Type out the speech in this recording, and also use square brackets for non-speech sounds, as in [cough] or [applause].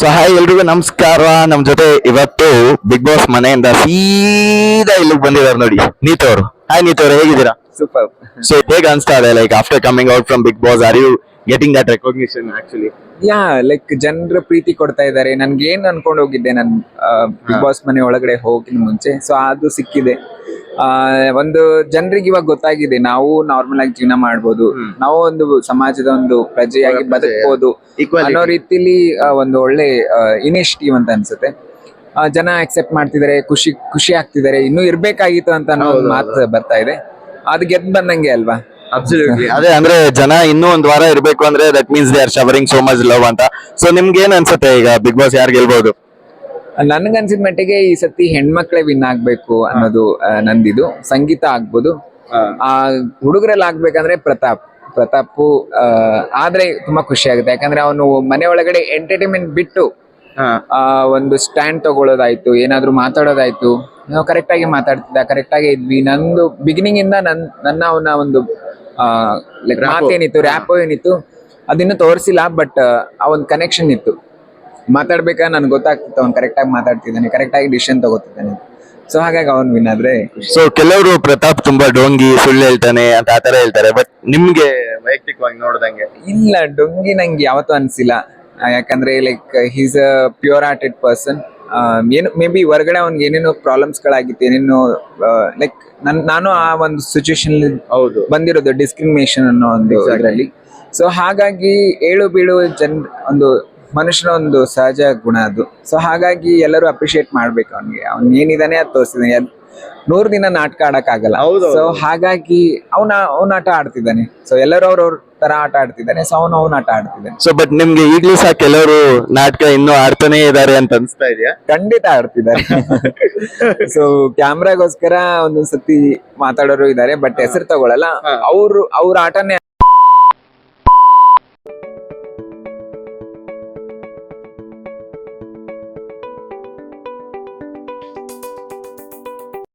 So hi ಎಲ್ರಿಗೂ ನಮಸ್ಕಾರ. ನಮ್ ಜೊತೆ ಇವತ್ತು ಬಿಗ್ ಬಾಸ್ ಮನೆಯಿಂದ ಸೀದಾ ಇಲ್ಲಿಗೆ ಬಂದಿದ್ದಾರೆ ನೋಡಿ ನೀತ ಅವರು. ಹಾಯ್ ನೀತ ಅವರು ಹೇಗಿದ್ದೀರಾ? ಸೂಪರ್ ಸೊ ಹೇಗೆ ಅನ್ಸ್ತಾ ಇದೆ like after coming out from Bigg Boss are you getting that recognition actually ya like ಜನರ ಪ್ರೀತಿ ಕೊಡ್ತಾ ಇದ್ದಾರೆ ನನ್ಗೆ ಏನ್ ಅನ್ಕೊಂಡು ಹೋಗಿದ್ದೆ ನನ್ ಬಿಗ್ ಬಾಸ್ ಮನೆ ಒಳಗಡೆ ಹೋಗಿನ ಮುಂಚೆ. ಸೊ ಅದು ಸಿಕ್ಕಿದೆ. ಒಂದು ಜನರಿಗೆ ಇವಾಗ ಗೊತ್ತಾಗಿದೆ ನಾವು ನಾರ್ಮಲ್ ಆಗಿ ಜೀವನ ಮಾಡ್ಬೋದು. ನಾವು ಒಂದು ಸಮಾಜದ ಒಂದು ಪ್ರಜೆಯಾಗಿ ಪ್ರಜೆ. ಬದುಕಬಹುದು ಅನ್ನೋ ರೀತಿಲಿ ಒಂದು ಒಳ್ಳೆ ಇನಿಷಿಯೇಟಿವ್ ಅಂತ ಅನ್ಸುತ್ತೆ. ಜನ ಅಕ್ಸೆಪ್ಟ್ ಮಾಡ್ತಿದ್ದಾರೆ ಖುಷಿ ಖುಷಿ ಆಗ್ತಿದ್ದಾರೆ ಇನ್ನೂ ಇರ್ಬೇಕಾಗಿತ್ತು ಅಂತ ಅನ್ನೋ ಒಂದು ಮಾತು ಬರ್ತಾ ಇದೆ. ಅದು ಗೆದ್ ಬಂದಂಗೆ ಅಲ್ವಾ? [laughs] ಅದೇ ಅಂದ್ರೆ ಜನ ಇನ್ನೂ ಒಂದ್ ವಾರ ಇರ್ಬೇಕು ಅಂದ್ರೆ that means they are showering so much love ಅಂತ. ಸೊ ನಿಮ್ಗೆ ಏನ್ ಅನ್ಸುತ್ತೆ ಈಗ ಬಿಗ್ ಬಾಸ್ ಯಾರು ಗೆಲ್ಬಹುದು ನನ್ಗನ್ಸಿದ ಮಟ್ಟಿಗೆ ಈ ಸತಿ ಹೆಣ್ಮಕ್ಳೆ ವಿನ್ ಆಗ್ಬೇಕು ಅನ್ನೋದು ನಂದಿದು. ಸಂಗೀತ ಆಗ್ಬೋದು. ಆ ಹುಡುಗರಲ್ಲಿ ಆಗ್ಬೇಕಂದ್ರೆ ಪ್ರತಾಪ್. ಪ್ರತಾಪ್ ಆ, ಆದ್ರೆ ತುಂಬಾ ಖುಷಿ ಆಗುತ್ತೆ. ಯಾಕಂದ್ರೆ ಅವನು ಮನೆ ಒಳಗಡೆ ಎಂಟರ್ಟೈನ್ಮೆಂಟ್ ಬಿಟ್ಟು ಆ ಒಂದು ಸ್ಟ್ಯಾಂಡ್ ತಗೊಳ್ಳೋದಾಯ್ತು ಏನಾದ್ರೂ ಮಾತಾಡೋದಾಯ್ತು. ನಾವು ಕರೆಕ್ಟ್ ಆಗಿ ಮಾತಾಡ್ತಿದ್ದ ಕರೆಕ್ಟ್ ಆಗಿ ಇದ್ವಿ. ನಂದು ಬಿಗಿನಿಂಗ್ ಇಂದ ನನ್ ನನ್ನ ಅವನ ಒಂದು ಲೈಕ್. ಮಾತೇನಿತ್ತು ರ್ಯಾಪ್ ಏನಿತ್ತು ಅದಿನ್ನೂ ತೋರಿಸಿಲ್ಲ ಬಟ್ ಆ ಒಂದು ಕನೆಕ್ಷನ್ ಇತ್ತು. ಮಾತಾಡ್ಬೇಕಾದ್ರೆ ನನ್ಗೆ ಗೊತ್ತಾಗ್ತಿತ್ತು. ಅವ್ನು ಕರೆಕ್ಟ್ ಆಗಿ ಮಾತಾಡ್ತಿದ್ದಾನೆ. ಕರೆಕ್ಟ್ ಆಗಿ ಡಿಸಿಷನ್ ತಗೋತಿದ್ದಾನೆ. ಸೊ ಹಾಗಾಗಿ ಅವ್ನು ವಿನ್ ಆದ್ರೆ ಖುಷಿ. ಸೊ ಕೆಲವರು ಪ್ರತಾಪ್ ತುಂಬಾ ಡೋಂಗಿ ಸುಳ್ಳು ಹೇಳ್ತಾನೆ ಅಂತ ಆತರ ಹೇಳ್ತಾರೆ. ಬಟ್ ನಿಮ್ಗೆ ವೈಯಕ್ತಿಕವಾಗಿ ನೋಡ್ದಂಗೆ? ಇಲ್ಲ ಡೊಂಗಿ ನಂಗೆ ಯಾವತ್ತೂ ಅನ್ಸಿಲ್ಲ. ಆ, ಯಾಕಂದ್ರೆ like he's a pure hearted person ಏನು ಮೇ ಬಿ ಹೊರಗಡೆ ಅವ್ನಿಗೆ ಏನೇನೋ ಪ್ರಾಬ್ಲಮ್ಸ್ ಗಳಾಗಿತ್ತು ಏನೇನೋ ಲೈಕ್ ನನ್ ನಾನು ಆ ಒಂದು ಸಿಚುವೇಶನ್ ಹೌದು. ಬಂದಿರೋದು ಡಿಸ್ಕ್ರಿಮಿನೇಷನ್ ಅನ್ನೋ ಒಂದು. ಇದರಲ್ಲಿ. ಸೊ ಹಾಗಾಗಿ ಏಳು ಬೀಳು ಜನ್ ಒಂದು ಮನುಷ್ಯನ ಒಂದು ಸಹಜ ಗುಣ ಅದು. ಸೊ ಹಾಗಾಗಿ ಎಲ್ಲರೂ ಅಪ್ರಿಶಿಯೇಟ್ ಮಾಡ್ಬೇಕು ಅವನಿಗೆ. ಅವ್ನು ಏನಿದಾನೆ ಅದು ತೋರಿಸಿದಾನೆ. ನೂರು ದಿನ ನಾಟಕ ಆಡಕ್ ಆಗಲ್ಲ ಸೊ ಹಾಗಾಗಿ ಅವನ ಅವ್ನ ಆಟ ಆಡ್ತಿದ್ದಾನೆ. ಸೊ ಎಲ್ಲರೂ ಅವ್ರವ್ರ ತರ ಆಟ ಆಡ್ತಿದ್ದಾನೆ. ಸೊ ಅವನು ಅವ್ನ ಆಟ ಆಡ್ತಿದ್ದಾನೆ. ಸೊ ಬಟ್ ನಿಮ್ಗೆ ಈಗ್ಲೂ ಸಹ ಕೆಲವರು ನಾಟಕ ಇನ್ನೂ ಆಡ್ತಾನೆ ಇದಾರೆ ಅಂತ ಅನ್ಸ್ತಾ ಇದೆಯಾ? ಖಂಡಿತ ಆಡ್ತಿದ್ದಾರೆ. [laughs] ಸೊ ಕ್ಯಾಮ್ರಾಗೋಸ್ಕರ ಒಂದೊಂದ್ಸತಿ ಮಾತಾಡೋರು ಇದ್ದಾರೆ ಬಟ್ ಹೆಸರು ತಗೊಳಲ್ಲ. ಅವ್ರು ಅವ್ರ ಆಟನೇ